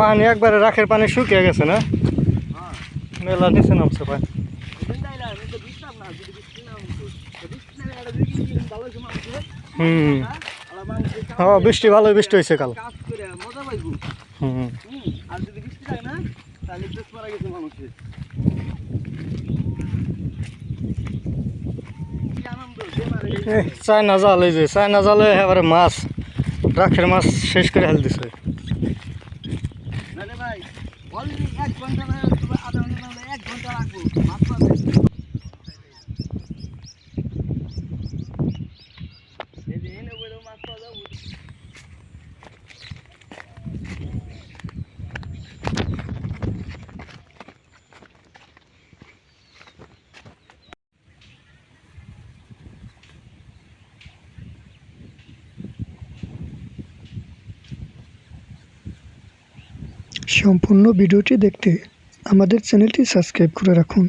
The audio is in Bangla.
পানি একবারে রাখের পানি শুকিয়ে গেছে না? মেলা নিচে নামছে পানি। হুম। হ্যাঁ বৃষ্টি ভালোই বৃষ্টি হয়েছে কাল। হুম। চায়না জাল এই যে, চায়না জালে এবারে মাছ, রাখের মাছ শেষ করে হেল দিছে অলরেডি এক ঘণ্টা না অথবা আধা ঘণ্টা না হলে এক ঘণ্টা রাখব মাছ পাবে সম্পূর্ণ ভিডিওটি দেখতে আমাদের চ্যানেলটি সাবস্ক্রাইব করে রাখুন।